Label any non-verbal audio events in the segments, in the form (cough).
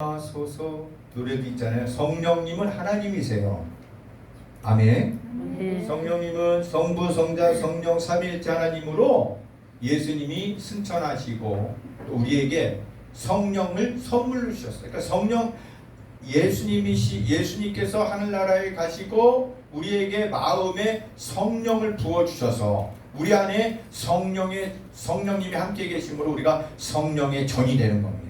소서 노래도 있잖아요. 성령님은 하나님이세요. 아멘. 네. 성령님은 성부, 성자, 성령 삼위일체 하나님으로 예수님이 승천하시고 또 우리에게 성령을 선물로 주셨어요. 그러니까 성령 예수님이 시 예수님께서 하늘나라에 가시고 우리에게 마음에 성령을 부어 주셔서 우리 안에 성령의 성령님이 함께 계심으로 우리가 성령의 전이 되는 겁니다.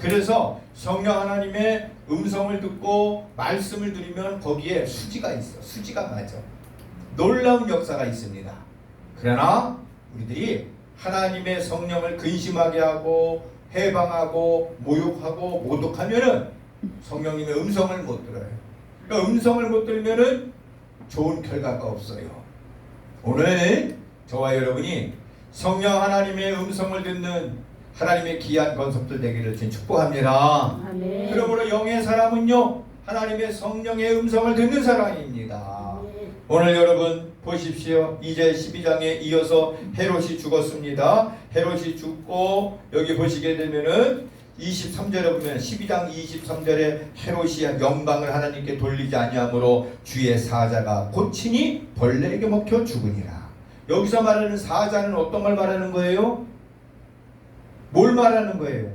그래서 성령 하나님의 음성을 듣고 말씀을 들으면 거기에 수지가 있어. 수지가 맞아. 놀라운 역사가 있습니다. 그러나 우리들이 하나님의 성령을 근심하게 하고 해방하고 모욕하고 모독하면은 성령님의 음성을 못 들어요. 그러니까 음성을 못 들면은 좋은 결과가 없어요. 오늘 저와 여러분이 성령 하나님의 음성을 듣는 하나님의 귀한 건석들 되기를 전 축복합니다. 아멘. 그러므로 영의 사람은요 하나님의 성령의 음성을 듣는 사람입니다. 오늘 여러분 보십시오. 이제 12장에 이어서 헤롯이 죽었습니다. 헤롯이 죽고 여기 보시게 되면은 23절에 보면 12장 23절에 헤롯이 영광을 하나님께 돌리지 아니하므로 주의 사자가 고치니 벌레에게 먹혀 죽으니라. 여기서 말하는 사자는 어떤 걸 말하는 거예요? 뭘 말하는 거예요?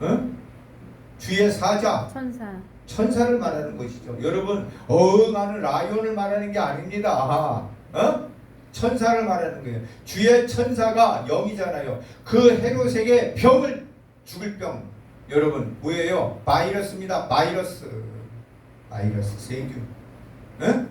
어? 주의 사자 천사. 천사를 말하는 것이죠. 여러분 어흥하는 라이온을 말하는 게 아닙니다. 어? 천사를 말하는 거예요. 주의 천사가 영이잖아요. 그 헤롯에게 병을 죽을 병 여러분 뭐예요? 바이러스입니다. 바이러스 바이러스 세균. 어?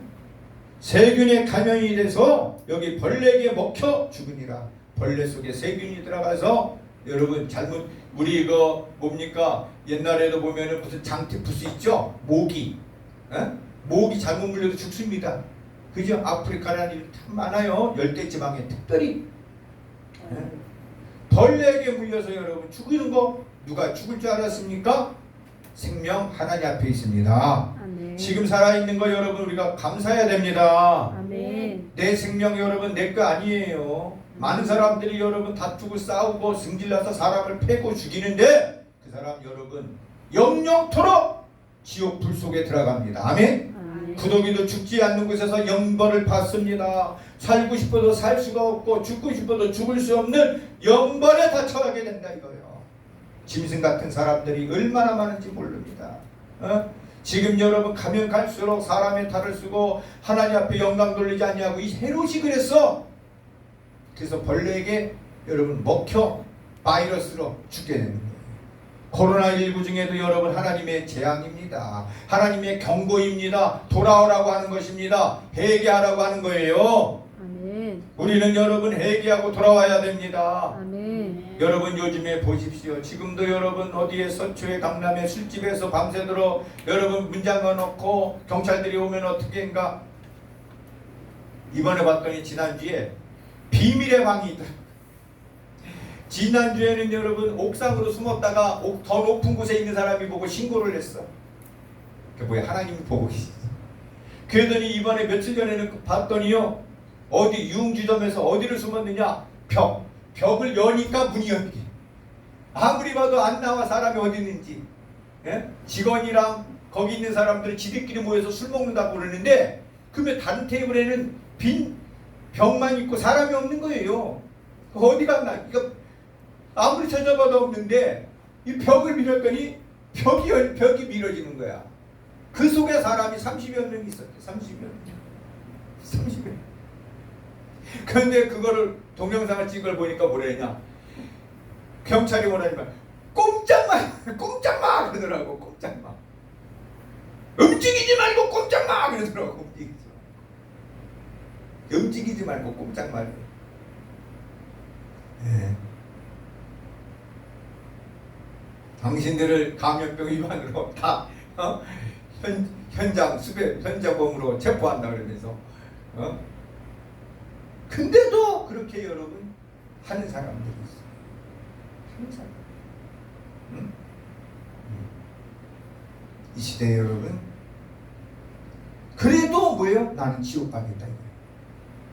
세균에 감염이 돼서 여기 벌레에게 먹혀 죽으니라. 벌레 속에 세균이 들어가서 여러분 잘못 우리 이거 뭡니까 옛날에도 보면은 무슨 장티푸스 있죠 모기 에? 모기 잘못 물려도 죽습니다 그죠 아프리카라는 일참 많아요 열대 지방에 특별히 에? 벌레에게 물려서 여러분 죽이는 거 누가 죽을 줄 알았습니까 생명 하나님 앞에 있습니다 아멘. 지금 살아있는 거 여러분 우리가 감사해야 됩니다 아멘. 내 생명 여러분 내 거 아니에요. 많은 사람들이 여러분 다투고 싸우고 승질나서 사람을 패고 죽이는데 그 사람 여러분 영영토록 지옥 불 속에 들어갑니다. 아멘. 구더기도 죽지 않는 곳에서 영벌을 받습니다. 살고 싶어도 살 수가 없고 죽고 싶어도 죽을 수 없는 영벌에 다 처하게 된다 이거예요. 짐승 같은 사람들이 얼마나 많은지 모릅니다. 어? 지금 여러분 가면 갈수록 사람의 탈을 쓰고 하나님 앞에 영광 돌리지 아니하고 이 헤롯이 그랬어. 그래서 벌레에게 여러분 먹혀 바이러스로 죽게 되는 거예요. 코로나19 중에도 여러분 하나님의 재앙입니다. 하나님의 경고입니다. 돌아오라고 하는 것입니다. 회개하라고 하는 거예요. 아멘. 우리는 여러분 회개하고 돌아와야 됩니다. 아멘. 여러분 요즘에 보십시오. 지금도 여러분 어디에 서초에 강남에 술집에서 밤새도록 여러분 문 잠가 놓고 경찰들이 오면 어떻게인가 이번에 봤더니 지난주에 비밀의 방이 있다. 지난주에는 여러분 옥상으로 숨었다가 옥- 더 높은 곳에 있는 사람이 보고 신고를 했어. 그 뭐야 하나님이 보고 계시어. 그러더니 이번에 며칠 전에는 봤더니요 어디 유흥주점에서 어디를 숨었느냐 벽 벽을 여니까 문이 열리게 아무리 봐도 안 나와 사람이 어디 있는지 예? 직원이랑 거기 있는 사람들은 지들끼리 모여서 술 먹는다고 그러는데 그러면 다른 테이블에는 빈 벽만 있고 사람이 없는 거예요. 어디 갔나? 이거 아무리 찾아봐도 없는데 이 벽을 밀었더니 벽이 열- 벽이 밀어지는 거야. 그 속에 사람이 30여 명 있었대 30여 명. 30여 명. 그런데 그거를 동영상을 찍은 걸 보니까 뭐래냐? 경찰이 뭐라니까 꼼짝마 꼼짝마! 그러더라고 꼼짝마 움직이지 말고 꼼짝마! 그러더라고 움직이지 말고 꼼짝 말고 예. 당신들을 감염병 위반으로 다 어? 현, 현장 수배 현장범으로 체포한다 그러면서 어? 근데도 그렇게 여러분 하는 사람들이 있어요. 하는 사람. 응? 응. 이 시대에 여러분 그래도 뭐예요? 나는 지옥 가겠다.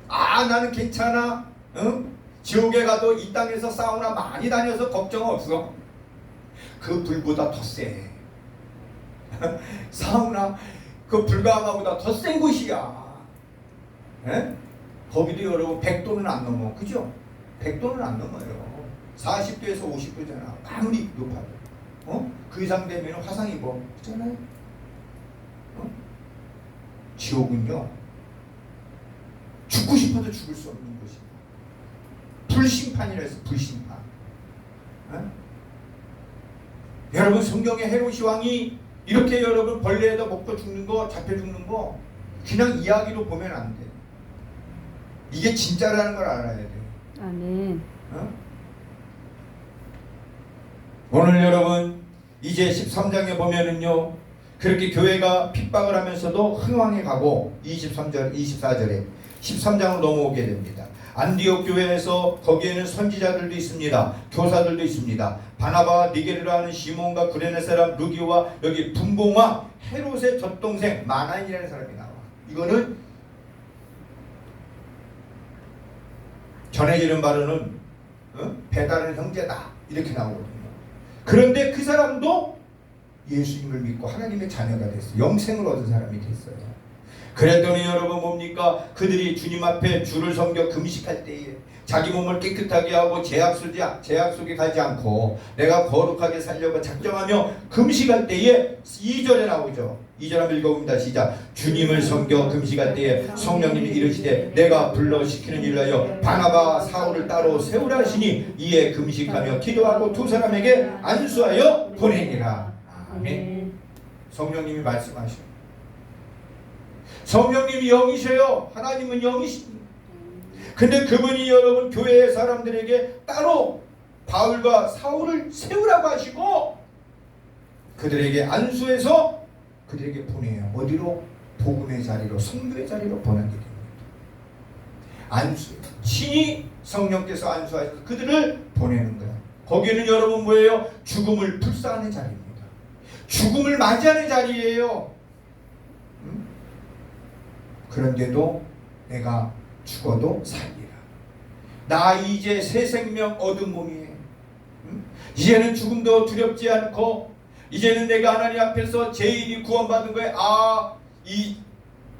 아 나는 괜찮아. 응? 지옥에 가도 이 땅에서 사우나 많이 다녀서 걱정 없어. 그 불보다 더 세. (laughs) 사우나 그 불가마보다 더 센 곳이야. 예? 거기도 여러분 100도는 안 넘어. 그죠? 100도는 안 넘어요. 40도에서 50도잖아. 아무리 높아도. 어? 그 이상 되면 화상 입어. 그잖아요. 어? 지옥은요. 죽고 싶어도 죽을 수 없는 곳이야. 불심판이라 해서 불심판. 어? 여러분 성경의 헤롯이 왕이 이렇게 여러분 벌레에다 먹고 죽는 거 잡혀 죽는 거 그냥 이야기로 보면 안 돼. 이게 진짜라는 걸 알아야 돼. 아멘. 어? 오늘 여러분 이제 13장에 보면은요 그렇게 교회가 핍박을 하면서도 흥왕해 가고 23절 24절에 13장으로 넘어오게 됩니다. 안디옥 교회에서 거기에는 선지자들도 있습니다. 교사들도 있습니다. 바나바와 니게르라 하는 시몬과 구레네 사람 루기와 여기 분봉왕 헤롯의 젖동생 마나인이라는 사람이 나와. 이거는 전해지는 바로는 어? 배달은 형제다 이렇게 나오거든요. 그런데 그 사람도 예수님을 믿고 하나님의 자녀가 됐어요. 영생을 얻은 사람이 됐어요. 그랬더니 여러분 뭡니까? 그들이 주님 앞에 주를 섬겨 금식할 때에 자기 몸을 깨끗하게 하고 제약 속에 제약 속에 가지 않고 내가 거룩하게 살려고 작정하며 금식할 때에 2절에 나오죠. 2절 한번 읽어봅니다. 시작. 주님을 섬겨 금식할 때에 성령님이 이르시되 내가 불러 시키는 일로 하여 바나바 사울을 따로 세우라 하시니 이에 금식하며 기도하고 두 사람에게 안수하여 보내니라. 아멘. 성령님이 말씀하셔. 성령님이 영이셔요. 하나님은 영이십니다. 근데 그분이 여러분 교회의 사람들에게 따로 바울과 사울을 세우라고 하시고 그들에게 안수해서 그들에게 보내요. 어디로? 복음의 자리로, 성교의 자리로 보내게 됩니다. 안수. 신이 성령께서 안수하셔서 그들을 보내는 거야. 거기는 여러분 뭐예요? 죽음을 불사하는 자리입니다. 죽음을 맞이하는 자리예요. 음? 그런데도 내가 죽어도 살리라. 나 이제 새 생명 얻은 몸이에요. 음? 이제는 죽음도 두렵지 않고 이제는 내가 하나님 앞에서 죄인이 구원받은 거에 아 이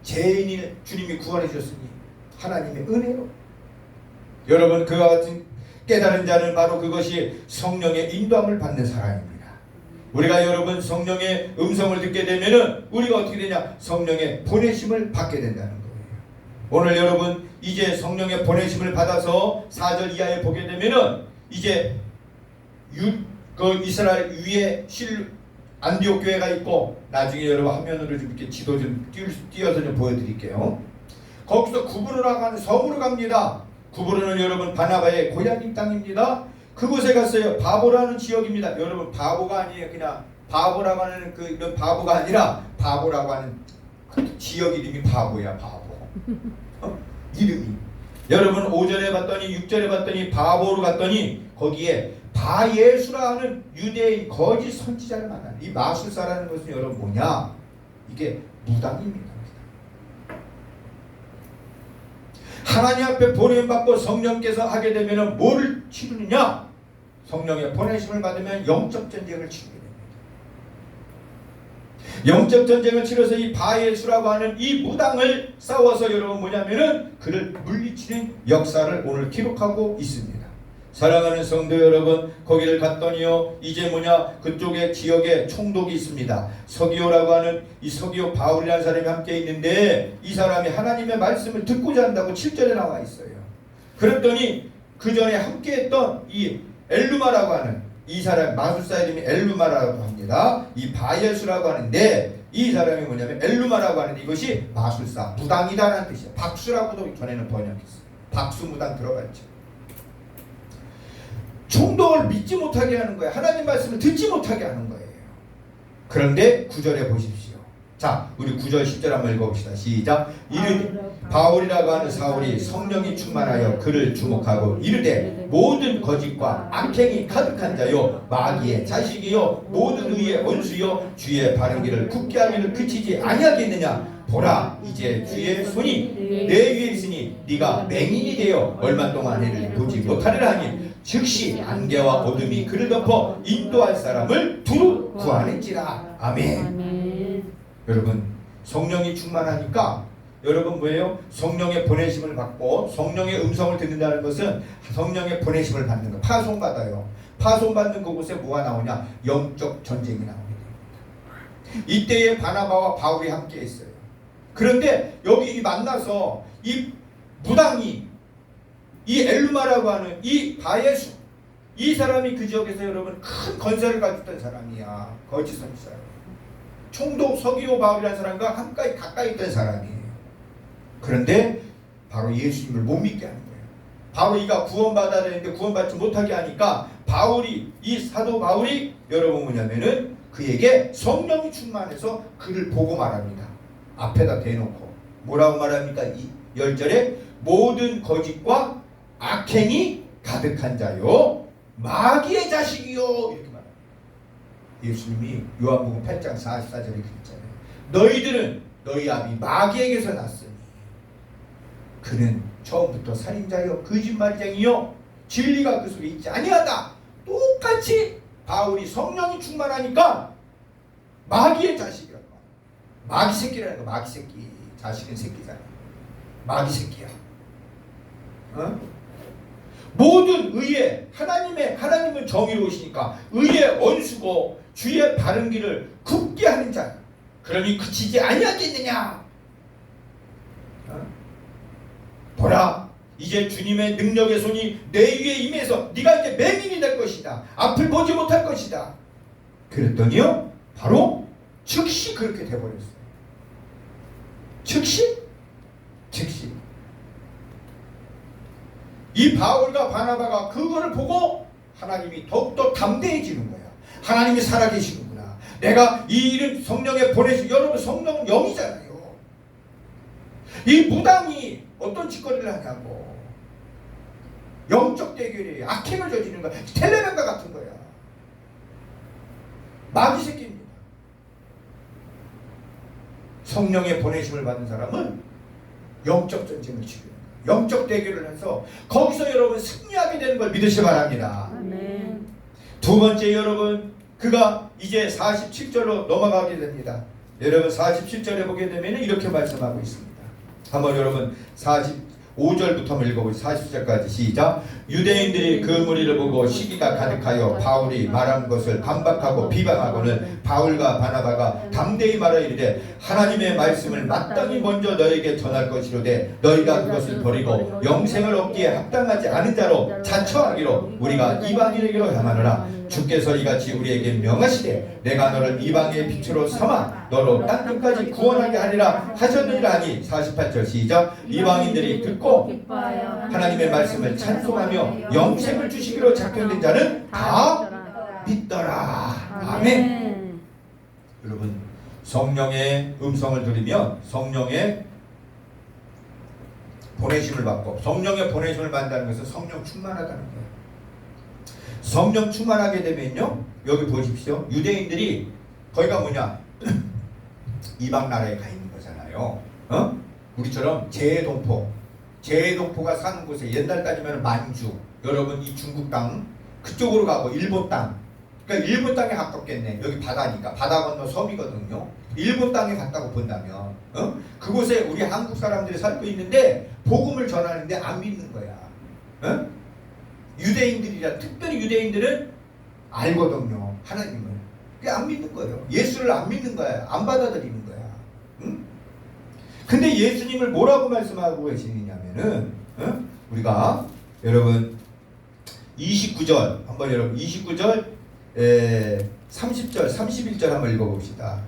죄인을 주님이 구원해 주셨으니 하나님의 은혜로 여러분 그와 같은 깨달은 자는 바로 그것이 성령의 인도함을 받는 사람입니다. 우리가 여러분 성령의 음성을 듣게 되면은 우리가 어떻게 되냐? 성령의 보내심을 받게 된다는 거예요. 오늘 여러분 이제 성령의 보내심을 받아서 4절 이하에 보게 되면은 이제 유, 그 이스라엘 위에 실 안디옥 교회가 있고 나중에 여러분 화면으로 좀 이렇게 지도 좀 띄어서 좀 보여드릴게요. 거기서 구브르라고 하는 섬으로 갑니다. 구브르는 여러분 바나바의 고향인 땅입니다. 그곳에 갔어요. 바보라는 지역입니다. 여러분 바보가 아니에요. 그냥 바보라고 하는 그 이런 바보가 아니라 바보라고 하는 그 지역 이름이 바보야 바보. 어? 이름이. 여러분 5절에 봤더니 6절에 봤더니 바보로 갔더니 거기에 바예수라 하는 유대인 거짓 선지자를 만나는 이 마술사라는 것은 여러분 뭐냐? 이게 무당입니다. 하나님 앞에 보냄받고 성령께서 하게 되면 뭐를 치르느냐? 성령의 보내심을 받으면 영적 전쟁을 치르게 됩니다. 영적 전쟁을 치러서 이 바예수라고 하는 이 무당을 싸워서 여러분 뭐냐면은 그를 물리치는 역사를 오늘 기록하고 있습니다. 사랑하는 성도 여러분, 거기를 갔더니요, 이제 뭐냐, 그쪽에 지역에 총독이 있습니다. 서기오라고 하는 이 서기오 바울이라는 사람이 함께 있는데, 이 사람이 하나님의 말씀을 듣고자 한다고 7절에 나와 있어요. 그랬더니, 그 전에 함께 했던 이 엘루마라고 하는 이 사람, 마술사 이름이 엘루마라고 합니다. 이 바예수라고 하는데, 이 사람이 뭐냐면 엘루마라고 하는 이것이 마술사, 무당이다라는 뜻이에요. 박수라고도 전에는 번역했어요. 박수 무당 들어갔죠. 총독을 믿지 못하게 하는 거예요. 하나님 말씀을 듣지 못하게 하는 거예요. 그런데 구절에 보십시오. 자, 우리 9절 10절 한번 읽어봅시다. 시작. 이르 바울이라고 하는 사울이 성령이 충만하여 그를 주목하고 이르되 모든 거짓과 악행이 가득한 자요 마귀의 자식이요 모든 의의 원수요 주의 바른 길을 굳게 하기를 그치지 아니하겠느냐? 보라 이제 주의 손이 내 위에 있으니 네가 맹인이 되어 얼마 동안 해를 보지 못하리라 하니 즉시 안개와 어둠이 그를 덮어 인도할 사람을 두루 구하는지라. 아멘. 아멘. 여러분 성령이 충만하니까 여러분 뭐예요? 성령의 보내심을 받고 성령의 음성을 듣는다는 것은 성령의 보내심을 받는 거 파송 받아요. 파송 받는 그곳에 뭐가 나오냐? 영적 전쟁이 나오게 됩니다. 이때에 바나바와 바울이 함께 했어요. 그런데 여기 이 만나서 이 무당이 이 엘루마라고 하는 이 바예수 이 사람이 그 지역에서 여러분 큰 건설을 가졌던 사람이야. 거짓 선지자. 총독 서기오 바울이라는 사람과 함께 가까이 있던 사람이에요. 그런데 바로 예수님을 못 믿게 하는 거예요. 바로 이가 구원받아야 되는데 구원받지 못하게 하니까 바울이 이 사도 바울이 여러분 뭐냐면은 그에게 성령이 충만해서 그를 보고 말합니다. 앞에다 대놓고 뭐라고 말합니까? 이 열절에 모든 거짓과 악행이 가득한 자요 마귀의 자식이요 이렇게. 예수님이 요한복음 8장 44절에 그랬잖아요. 너희들은 너희 아비 마귀에게서 났으니 그는 처음부터 살인자요 거짓말쟁이요 진리가 그 속에 있지 아니하다. 똑같이 바울이 성령이 충만하니까 마귀의 자식이라고. 마귀 새끼라는 거 마귀 새끼 자식은 새끼잖아. 마귀 새끼야. 어? 모든 의에 하나님의 하나님은 정의로우시니까 의의 원수고 주의 바른 길을 굽게 하는 자. 그러니 그치지 아니하겠느냐? 어? 보라, 이제 주님의 능력의 손이 내 위에 임해서 네가 이제 맹인이 될 것이다. 앞을 보지 못할 것이다. 그랬더니요, 바로 즉시 그렇게 돼버렸어요. 즉시, 즉시. 이 바울과 바나바가 그거를 보고 하나님이 더욱더 담대해지는 거야. 하나님이 살아계시는구나. 내가 이 일은 성령에 보내시 여러분 성령은 영이잖아요. 이 무당이 어떤 짓거리를 하냐고. 영적 대결이 악행을 저지르는 거야. 텔레맨과 같은 거야. 마귀 새끼입니다. 성령의 보내심을 받은 사람은 영적 전쟁을 치르는 거야. 영적 대결을 해서 거기서 여러분 승리하게 되는 걸 믿으시 기 바랍니다. 두 번째 여러분 그가 이제 47절로 넘어가게 됩니다. 여러분 47절에 보게 되면 이렇게 말씀하고 있습니다. 한번 여러분 45절부터 한번 읽어보시죠. 40절까지 시작. 유대인들이 그 무리를 보고 시기가 가득하여 바울이 말한 것을 반박하고 비방하고는 바울과 바나바가 담대히 말하 이르되 하나님의 말씀을 마땅히 먼저 너에게 전할 것이로되 너희가 그것을 버리고 영생을 얻기에 합당하지 않은 자로 자처하기로 우리가 이방인에게로 향하노라. 주께서 이같이 우리에게 명하시되 내가 너를 이방의 빛으로 삼아 너로 땅 끝까지 구원하게 하리라 하셨느니라 하니 48절 시작. 이방인들이 듣고 하나님의 말씀을 찬송하며 영생을 주시기로 작정된 자는 다 믿더라 아멘 여러분 성령의 음성을 들으면 성령의 보내심을 받고 성령의 보내심을 받는다는 것은 성령 충만하다는 거예요. 성령 충만하게 되면요 여기 보십시오 유대인들이 거기가 뭐냐 (clears throat) 이방 나라에 가 있는 거잖아요. 어? 우리처럼 제동포 제동포가 사는 곳에 옛날 따지면 만주 여러분 이 중국 땅 그쪽으로 가고 일본 땅 그러니까 일본 땅에 가깝겠네. 여기 바다니까 바다 건너 섬이거든요. 일본 땅에 갔다고 본다면 어? 그곳에 우리 한국 사람들이 살고 있는데 복음을 전하는데 안 믿는 거야. 어? 유대인들이라 특별히 유대인들은 알거든요. 하나님을. 안 믿는 거예요. 예수를 안 믿는 거야. 안 받아들이는 거야. 응? 근데 예수님을 뭐라고 말씀하고 계시 느냐면은 어? 우리가 여러분 29절 한번 여러분 29절 에, 30절 31절 한번 읽어봅시다.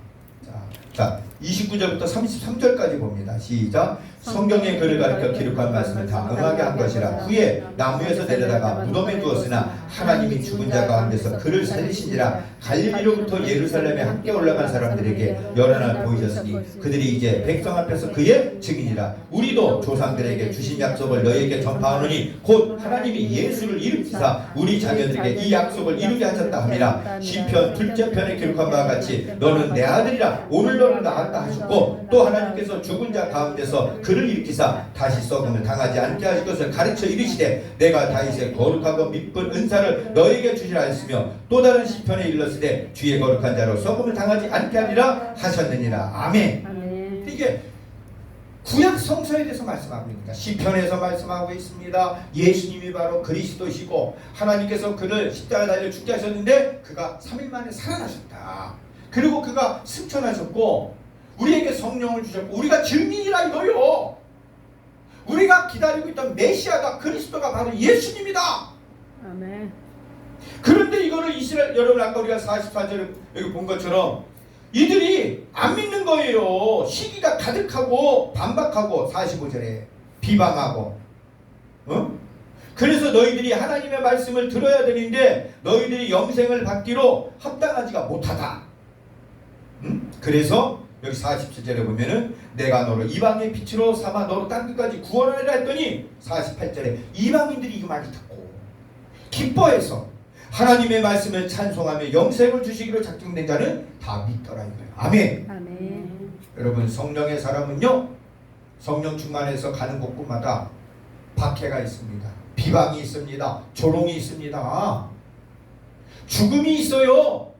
자, 자 29절부터 33절까지 봅니다. 시작. 성경의 글을 가르쳐 기록한 말씀을 다 응하게 한 것이라 후에 나무에서 내려다가 무덤에 두었으나 하나님이 죽은 자 가운데서 그를 살리시니라 갈릴리로부터 예루살렘에 함께 올라간 사람들에게 날 보이셨으니 그들이 이제 백성 앞에서 그의 증인이라 우리도 조상들에게 주신 약속을 너희에게 전파하노니 곧 하나님이 예수를 일으키사 우리 자녀들에게 이 약속을 이루게 하셨다 함이라 시편 둘째 편에 기록한 바와 같이 너는 내 아들이라 오늘 너를 낳 았다 하셨고 또 하나님께서 죽은 자 가운데서 그를 일으키사 다시 썩음을 당하지 않게 하실 것을 가르쳐 이르시되 내가 다윗의 거룩하고 미쁜 은사를 너에게 주시라 했으며 또 다른 시편에 일렀으되 주의 거룩한 자로 썩음을 당하지 않게 하리라 하셨느니라 아멘 아멘. 이게 구약 성서에 대해서 말씀하고 있습니다. 시편에서 말씀하고 있습니다. 예수님이 바로 그리스도시고 하나님께서 그를 십자가 달려 죽게 하셨는데 그가 3일 만에 살아나셨다. 그리고 그가 승천하셨고 우리에게 성령을 주셨고 우리가 증인이라 이거요. 우리가 기다리고 있던 메시아가 그리스도가 바로 예수님이다. 아멘. 그런데 이거를 이스라엘 여러분 아까 우리가 44절에 여기 본 것처럼 이들이 안 믿는 거예요. 시기가 가득하고 반박하고 45절에 비방하고 어? 그래서 너희들이 하나님의 말씀을 들어야 되는데 너희들이 영생을 받기로 합당하지가 못하다. 음? 그래서 여기 47절에 보면은 내가 너를 이방의 빛으로 삼아 너로 땅 끝까지 구원하리라 했더니 48절에 이방인들이 이 말을 듣고 기뻐해서 하나님의 말씀을 찬송하며 영생을 주시기로 작정된 자는 다 믿더라 이거예요. 아멘. 아멘. 여러분 성령의 사람은요 성령 충만해서 가는 곳곳마다 박해가 있습니다. 비방이 있습니다. 조롱이 있습니다. 죽음이 있어요.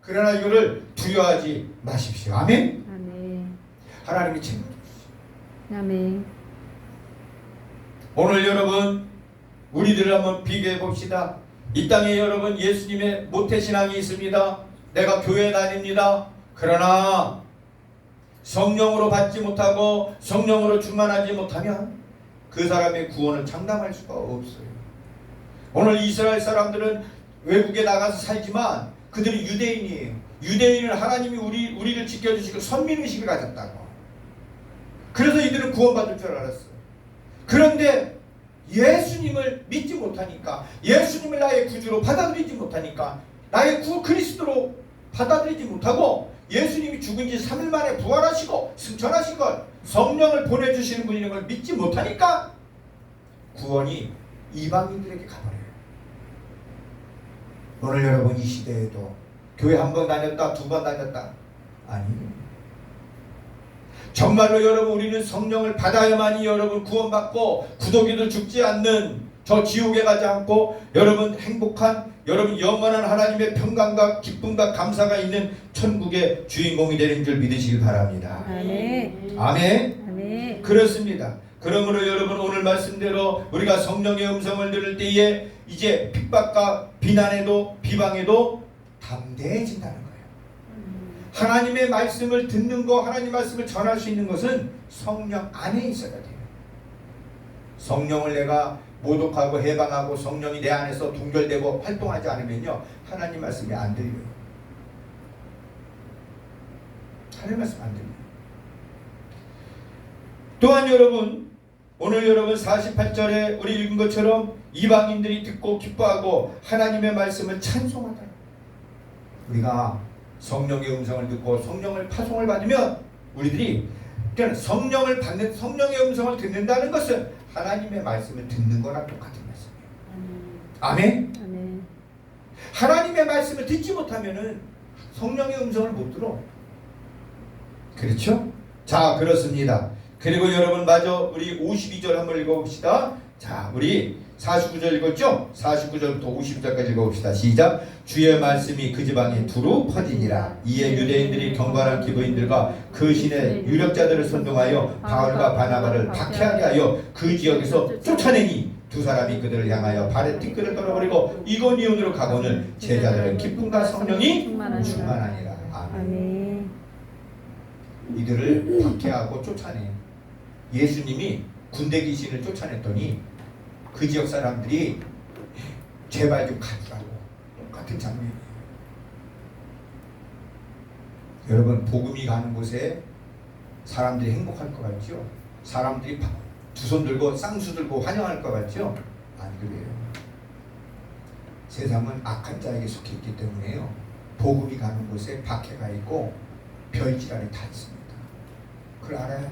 그러나 이거를 두려워하지 마십시오. 아멘. 아멘. 하나님이 책임. 아멘. 오늘 여러분 우리들을 한번 비교해 봅시다. 이 땅에 여러분 예수님의 모태 신앙이 있습니다. 내가 교회 다닙니다. 그러나 성령으로 받지 못하고 성령으로 충만하지 못하면 그 사람의 구원을 장담할 수가 없어요. 오늘 이스라엘 사람들은 외국에 나가서 살지만 그들이 유대인이에요. 유대인은 하나님이 우리 우리를 지켜주시고 선민의식을 가졌다고. 그래서 이들은 구원받을 줄 알았어. 그런데 예수님을 믿지 못하니까 예수님을 나의 구주로 받아들이지 못하니까 나의 구 그리스도로 받아들이지 못하고 예수님이 죽은 지 3일 만에 부활하시고 승천하신 것 성령을 보내주시는 분이는 걸 믿지 못하니까 구원이 이방인들에게 가버려요. 오늘 여러분 이 시대에도 교회 한 번 다녔다 두 번 다녔다 아니 정말로 여러분 우리는 성령을 받아야만이 여러분 구원받고 구독이도 죽지 않는 저 지옥에 가지 않고 여러분 행복한 여러분 영원한 하나님의 평강과 기쁨과 감사가 있는 천국의 주인공이 되는 줄 믿으시기 바랍니다. 아멘. 아멘. 아멘. 그렇습니다. 그러므로 여러분 오늘 말씀대로 우리가 성령의 음성을 들을 때에 이제 핍박과 비난에도 비방에도 담대해진다는 거예요. 하나님의 말씀을 듣는 거, 하나님 말씀을 전할 수 있는 것은 성령 안에 있어야 돼요. 성령을 내가 모독하고 해방하고 성령이 내 안에서 동결되고 활동하지 않으면요 하나님 말씀이 안 들려요. 하나님 말씀 안 들려요. 또한 여러분 오늘 여러분 48절에 우리 읽은 것처럼 이방인들이 듣고 기뻐하고 하나님의 말씀을 찬송하다. 우리가 성령의 음성을 듣고 성령을 파송을 받으면 우리들이 그러니까 성령을 받는 성령의 음성을 듣는다는 것은 하나님의 말씀을 듣는 거랑 똑같은 말씀이에요. 아멘. 아멘. 하나님의 말씀을 듣지 못하면은 성령의 음성을 못 들어. 그렇죠? 자, 그렇습니다. 그리고 여러분 마저 우리 52절 한번 읽어봅시다. 자, 우리 49절 읽었죠? 49절부터 52절까지 읽어봅시다. 시작. 주의 말씀이 그 지방에 두루 퍼지니라. 이에 유대인들이 경건한 기부인들과 그 신의 유력자들을 선동하여 바울과 바나바를 박해하게 하여 그 지역에서 쫓아내니 두 사람이 그들을 향하여 발에 티끌을 떨어버리고 이고니온으로 가고는 제자들은 기쁨과 성령이 충만하니라. 아멘. 이들을 박해하고 쫓아내. 예수님이 군대 귀신을 쫓아냈더니 그 지역 사람들이 제발 좀 가주라고 똑같은 장면이에요. 여러분 복음이 가는 곳에 사람들이 행복할 것 같죠? 사람들이 두 손 들고 쌍수 들고 환영할 것 같죠? 안 그래요. 세상은 악한 자에게 속해 있기 때문에요. 복음이 가는 곳에 박해가 있고 별지랄이 다 있습니다. 그걸 알아야.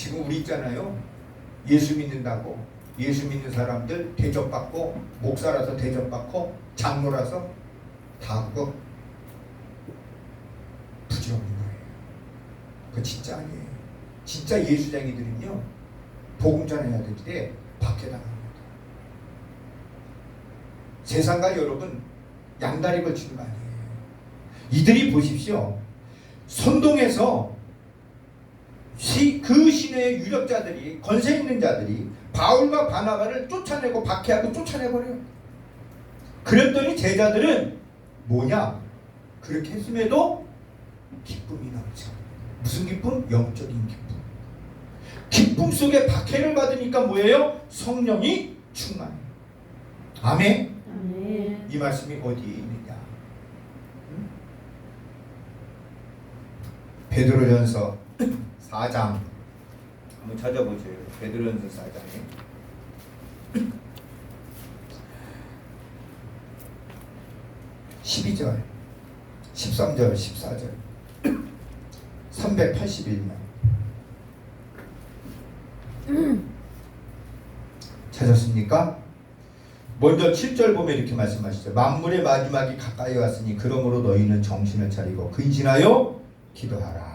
지금 우리 있잖아요. 예수 믿는다고 예수 믿는 사람들 대접받고 목사라서 대접받고 장로라서 다 그거 부정인 거예요. 그 진짜 아니에요. 진짜 예수쟁이들은요 복음 전해야 될 때 밖에 나갑니다. 세상과 여러분 양다리 걸치는 거 아니에요. 이들이 보십시오. 선동에서 시, 그 신의 유력자들이 권세 있는 자들이 바울과 바나바를 쫓아내고 박해하고 쫓아내버려요. 그랬더니 제자들은 뭐냐? 그렇게 했음에도 기쁨이 넘쳐. 무슨 기쁨? 영적인 기쁨. 기쁨 속에 박해를 받으니까 뭐예요? 성령이 충만해요. 아멘. 아멘. 이 말씀이 어디에 있느냐? 응? 베드로전서 4장 한번 찾아보세요. 베드로전서 4장에 12절, 13절, 14절 381명 찾았습니까? 먼저 7절 보면 이렇게 말씀하시죠. 만물의 마지막이 가까이 왔으니 그러므로 너희는 정신을 차리고 근신하여 기도하라.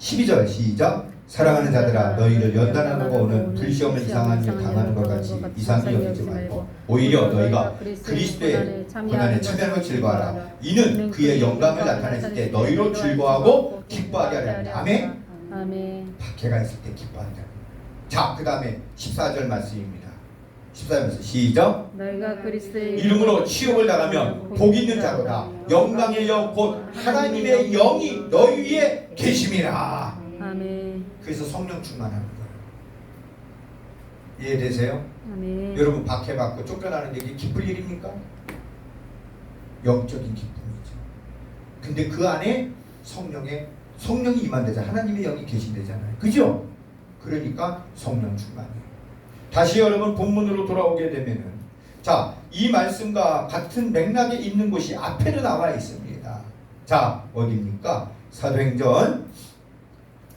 12절 시작. 사랑하는 자들아 너희를 연단하는 거 오는 불시험을 이상한 일 당하는 것 같이 이상히 여기지 말고 오히려 너희가 그리스도의 고난에 참여하고 즐거워하라. 이는 그의 영광을 나타냈을 때 너희로 즐거워하고 기뻐하게 하려. 아멘. 아멘. 박해가 있을 때 기뻐한다. 자, 그 다음에 14절 말씀입니다. 14절 말씀 시작. 너희가 그리스도의 이름으로 치욕을 당하면 복 있는 자로다. 영광의 영 곧 하나님의 영이 너희 위에 계심이라. 아멘. 그래서 성령 충만하는 거예요. 이해되세요? 아멘. 여러분 박해받고 쫓겨나는 게 이게 기쁠 일입니까? 영적인 기쁨이죠. 근데 그 안에 성령의 성령이 임한대잖아. 하나님의 영이 계신대잖아요. 그죠? 그러니까 성령 충만이에요. 다시 여러분 본문으로 돌아오게 되면은 자, 이 말씀과 같은 맥락에 있는 곳이 앞에도 나와 있습니다. 자, 어디입니까? 사도행전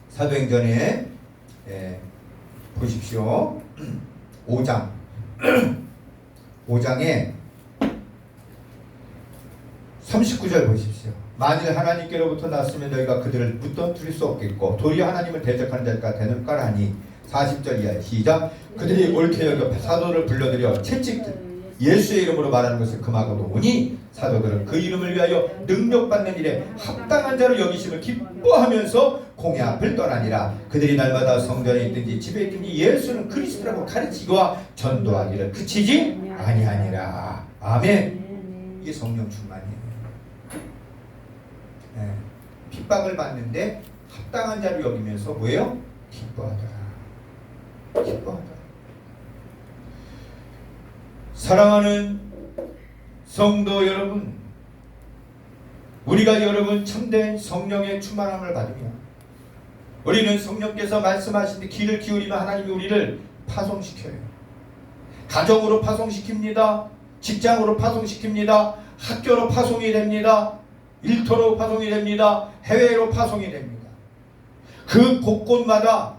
사도행전에 예, 보십시오. 5장 5장에 39절 보십시오. 만일 하나님께로부터 났으면 너희가 그들을 묻던 줄일 수 없겠고 도리어 하나님을 대적하는 자가 되는 까라니 40절 이하에 시작. 그들이 옳게 여겨 사도를 불러들여 채찍 예수의 이름으로 말하는 것을 금하고도 오니 사도들은 그 이름을 위하여 능력받는 일에 합당한 자로 여기심을 기뻐하면서 공의 앞을 떠나니라. 그들이 날마다 성전에 있든지 집에 있든지 예수는 그리스도라고 가르치고와 전도하기를 그치지 아니하니라. 아멘. 이게 성령 충만이에요. 네. 핍박을 받는데 합당한 자로 여기면서 뭐예요? 기뻐하더라 기뻐하더라 사랑하는 성도 여러분, 우리가 여러분 참된 성령의 충만함을 받으면 우리는 성령께서 말씀하신 길을 기울이면 하나님이 우리를 파송시켜요. 가정으로 파송시킵니다. 직장으로 파송시킵니다. 학교로 파송이 됩니다. 일터로 파송이 됩니다. 해외로 파송이 됩니다. 그 곳곳마다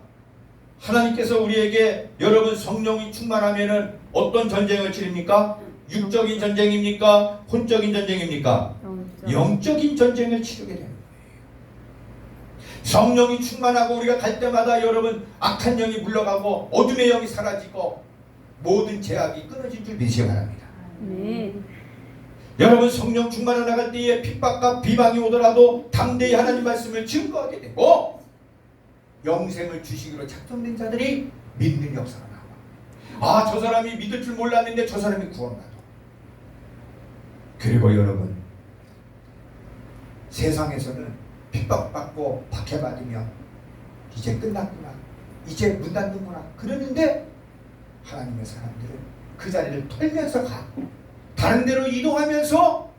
하나님께서 우리에게 여러분 성령이 충만하면은 어떤 전쟁을 치릅니까? 육적인 전쟁입니까? 혼적인 전쟁입니까? 영적. 영적인 전쟁을 치르게 거예요. 성령이 충만하고 우리가 갈 때마다 여러분 악한 영이 물러가고 어둠의 영이 사라지고 모든 제약이 끊어진 줄 믿으시기 바랍니다. 아멘. 여러분 성령 충만을 나갈 때에 핍박과 비방이 오더라도 담대히 하나님 말씀을 증거하게 되고 영생을 주시기로 작정된 자들이 믿는 역사가 나와. 아, 저 사람이 믿을 줄 몰랐는데 저 사람이 구원받아. 그리고 여러분 세상에서는 핍박받고 박해받으면 이제 끝났구나. 이제 문 닫는구나. 그러는데 하나님의 사람들은 그 자리를 털면서 가. 다른 데로 이동하면서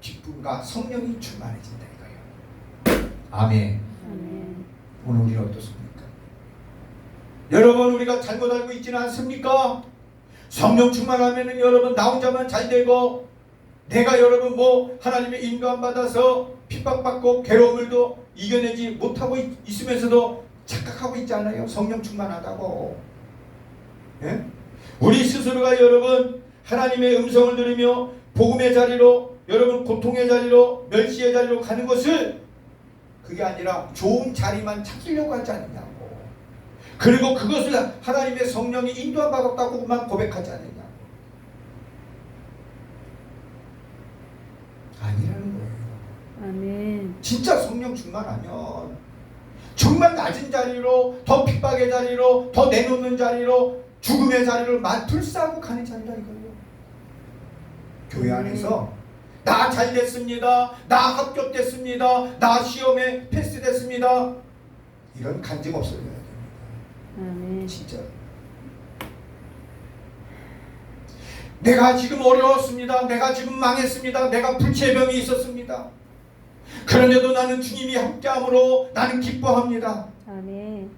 기쁨과 성령이 충만해진다 이거예요. 아멘. 오늘 우리는 어떻습니까? 여러분 우리가 잘못 알고 있지는 않습니까? 성령 충만하면은 여러분 나 혼자만 잘 되고 내가 여러분 뭐 하나님의 인간 받아서 핍박받고 괴로움을도 이겨내지 못하고 있, 있으면서도 착각하고 있지 않아요? 성령 충만하다고. 예? 우리 스스로가 여러분 하나님의 음성을 들으며 복음의 자리로 여러분 고통의 자리로 멸시의 자리로 가는 것을 그게 아니라 좋은 자리만 찾으려고 하지 않느냐고. 그리고 그것을 하나님의 성령이 인도한 받았다고만 고백하지 않느냐고. 아니라는 거예요. 아멘. 진짜 성령 충만하면 정말 낮은 자리로 더 핍박의 자리로 더 내놓는 자리로 죽음의 자리를 맞불싸고 가는 자리라 이거예요. 교회 안에서 나 잘 됐습니다. 나 합격됐습니다. 나 시험에 패스됐습니다. 이런 간증 없어져야 됩니다. 아멘. 진짜. 내가 지금 어려웠습니다. 내가 지금 망했습니다. 내가 불체병이 있었습니다. 그런데도 나는 주님이 함께함으로 나는 기뻐합니다. 아멘.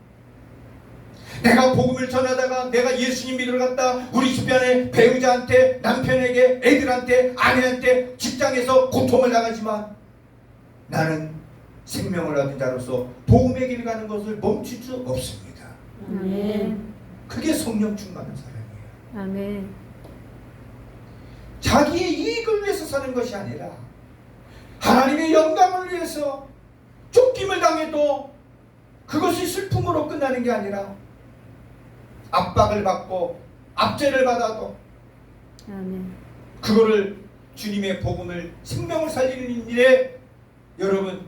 내가 복음을 전하다가 내가 예수님 믿으러 갔다 우리 주변에 배우자한테 남편에게 애들한테 아내한테 직장에서 고통을 당하지만 나는 생명을 얻은 자로서 복음의 길 가는 것을 멈출 수 없습니다. 아멘. 그게 성령 충만한 사람이에요. 아멘. 자기의 이익을 위해서 사는 것이 아니라 하나님의 영광을 위해서 쫓김을 당해도 그것이 슬픔으로 끝나는 게 아니라 압박을 받고 압제를 받아도 아멘. 그거를 주님의 복음을 생명을 살리는 일에 여러분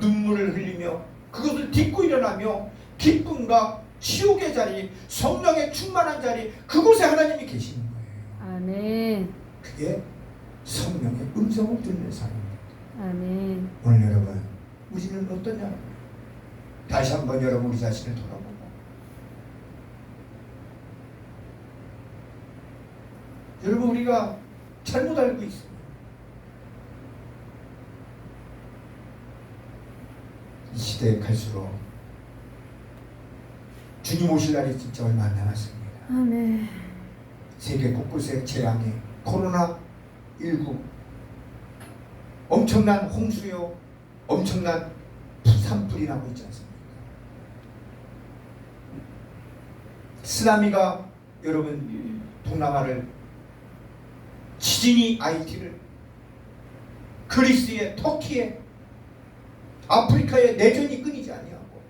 눈물을 흘리며 그것을 딛고 일어나며 기쁨과 치욕의 자리 성령의 충만한 자리 그곳에 하나님이 계시는 거예요. 아멘. 그게 성령의 음성을 듣는 사람입니다. 아멘. 오늘 여러분 우리는 어떠냐? 다시 한번 여러분 우리 자신을 돌아보고 여러분 우리가 잘못 알고 있습니다. 이 시대에 갈수록 주님 오실 날이 진짜 얼마 안 남았습니다. 아멘. 세계 곳곳에 재앙이 코로나 19 엄청난 홍수요 엄청난 산불이 나고 있지 않습니까? 쓰나미가 여러분 동남아를 지진이 아이티를 그리스에 터키에 아프리카에 내전이 끊이지 아니하고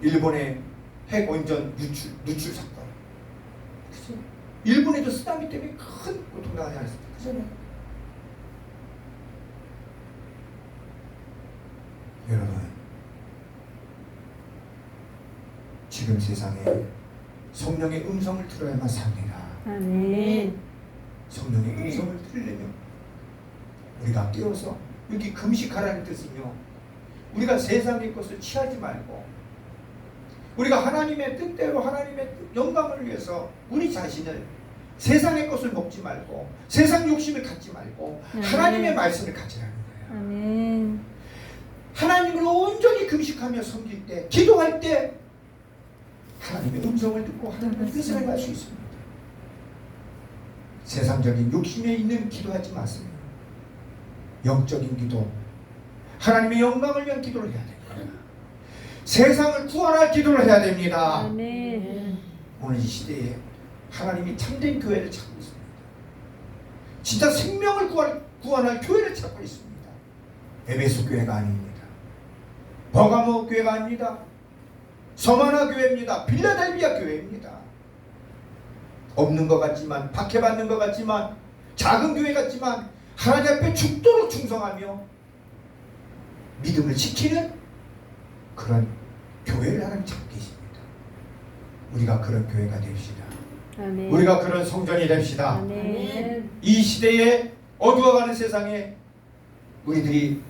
일본의 핵 원전 유출 누출 사건. 그죠? 일본에도 쓰나미 때문에 큰 고통 당하지 않았습니까? 그잖아요. 여러분, 지금 세상에 성령의 음성을 들어야만 삽니다. 아멘. 성령의 음성을 들으려면 우리가 깨어서 여기 금식하라는 뜻은요. 우리가 세상의 것을 취하지 말고 우리가 하나님의 뜻대로 하나님의 뜻, 영광을 위해서 우리 자신을 세상의 것을 먹지 말고 세상 욕심을 갖지 말고 네. 하나님의 말씀을 가지라는 거예요. 아멘. 하나님을 온전히 금식하며 섬길 때 기도할 때 하나님의 음성을 듣고 하나님의 뜻을 행할 수 있습니다. 세상적인 욕심에 있는 기도하지 마세요. 영적인 기도, 하나님의 영광을 위한 기도를 해야 됩니다. 세상을 구원할 기도를 해야 됩니다. 아멘. 오늘 이 시대에 하나님이 참된 교회를 찾고 있습니다. 진짜 생명을 구할, 구원할 교회를 찾고 있습니다. 에베소 교회가 아닙니다. 버가모 교회가 아닙니다. 서마나 교회입니다. 빌라델비아 교회입니다. 없는 것 같지만 박해받는 것 같지만 작은 교회 같지만 하나님 앞에 죽도록 충성하며 믿음을 지키는 그런 교회를 하나님 찾고 계십니다. 우리가 그런 교회가 됩시다. 아멘. 우리가 그런 성전이 됩시다. 아멘. 이 시대에 어두워가는 세상에 우리들이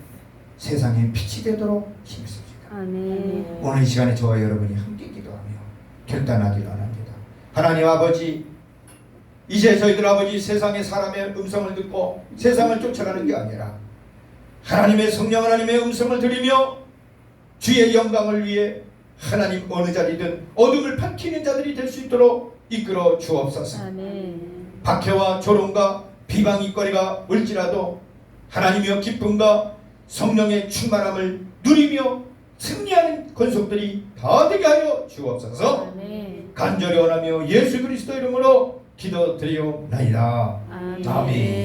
세상에 빛이 되도록 힘씁시다. 아멘. 오늘 이 시간에 저와 여러분이 함께 기도하며 결단하기 원합니다. 하나님 아버지, 이제 저희들 아버지 세상의 사람의 음성을 듣고 세상을 쫓아가는 게 아니라 하나님의 성령 하나님의 음성을 들으며 주의 영광을 위해 하나님 어느 자리든 어둠을 밝히는 자들이 될 수 있도록 이끌어 주옵소서. 아멘. 박해와 조롱과 비방이거리가 올지라도 하나님의 기쁨과 성령의 충만함을 누리며 승리하는 권속들이 다 되게 하여 주옵소서. 간절히 원하며 예수 그리스도 이름으로 기도드리옵나이다. 아멘. 아멘.